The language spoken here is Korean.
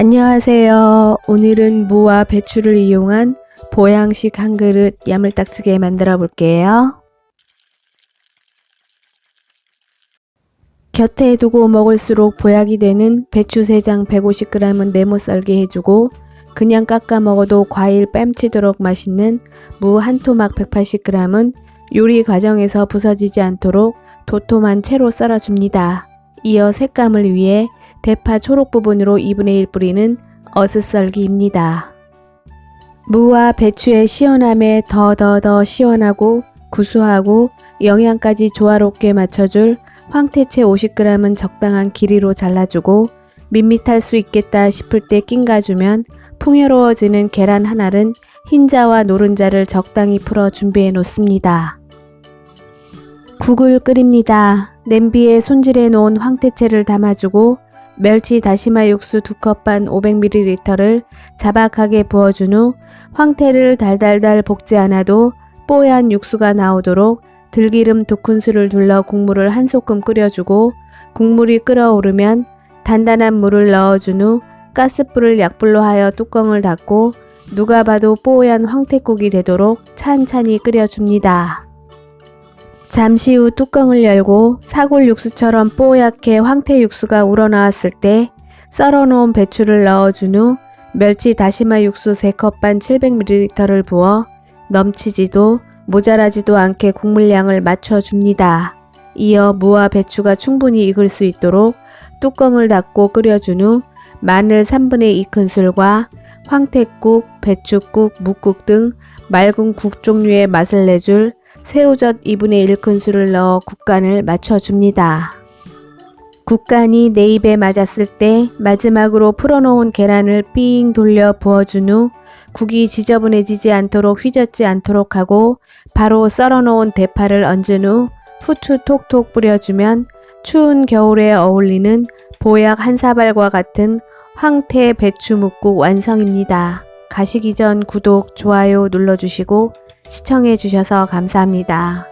안녕하세요. 오늘은 무와 배추를 이용한 보양식 한 그릇 야물딱지게 만들어 볼게요. 곁에 두고 먹을수록 보약이 되는 배추 3장 150g은 네모 썰기 해주고 그냥 깎아 먹어도 과일 뺨치도록 맛있는 무 한 토막 180g은 요리 과정에서 부서지지 않도록 도톰한 채로 썰어줍니다. 이어 색감을 위해 대파 초록 부분으로 2분의 1 뿌리는 어슷썰기입니다. 무와 배추의 시원함에 더더더 시원하고 구수하고 영양까지 조화롭게 맞춰줄 황태채 50g은 적당한 길이로 잘라주고 밋밋할 수 있겠다 싶을 때 낑가주면 풍요로워지는 계란 한 알은 흰자와 노른자를 적당히 풀어 준비해 놓습니다. 국을 끓입니다. 냄비에 손질해 놓은 황태채를 담아주고 멸치 다시마 육수 2컵 반 500ml를 자박하게 부어준 후 황태를 달달달 볶지 않아도 뽀얀 육수가 나오도록 들기름 2큰술을 둘러 국물을 한 소끔 끓여주고 국물이 끓어오르면 단단한 물을 넣어준 후 가스불을 약불로 하여 뚜껑을 닫고 누가 봐도 뽀얀 황태국이 되도록 찬찬히 끓여줍니다. 잠시 후 뚜껑을 열고 사골 육수처럼 뽀얗게 황태 육수가 우러나왔을 때 썰어놓은 배추를 넣어준 후 멸치 다시마 육수 3컵 반 700ml를 부어 넘치지도 모자라지도 않게 국물량을 맞춰줍니다. 이어 무와 배추가 충분히 익을 수 있도록 뚜껑을 닫고 끓여준 후 마늘 3분의 2큰술과 황태국, 배추국, 묵국 등 맑은 국 종류의 맛을 내줄 새우젓 2분의 1큰술을 넣어 국간을 맞춰줍니다. 국간이 내 입에 맞았을 때 마지막으로 풀어놓은 계란을 삥 돌려 부어준 후 국이 지저분해지지 않도록 휘젓지 않도록 하고 바로 썰어놓은 대파를 얹은 후 후추 톡톡 뿌려주면 추운 겨울에 어울리는 보약 한 사발과 같은 황태 배추 묵국 완성입니다. 가시기 전 구독, 좋아요 눌러주시고 시청해 주셔서 감사합니다.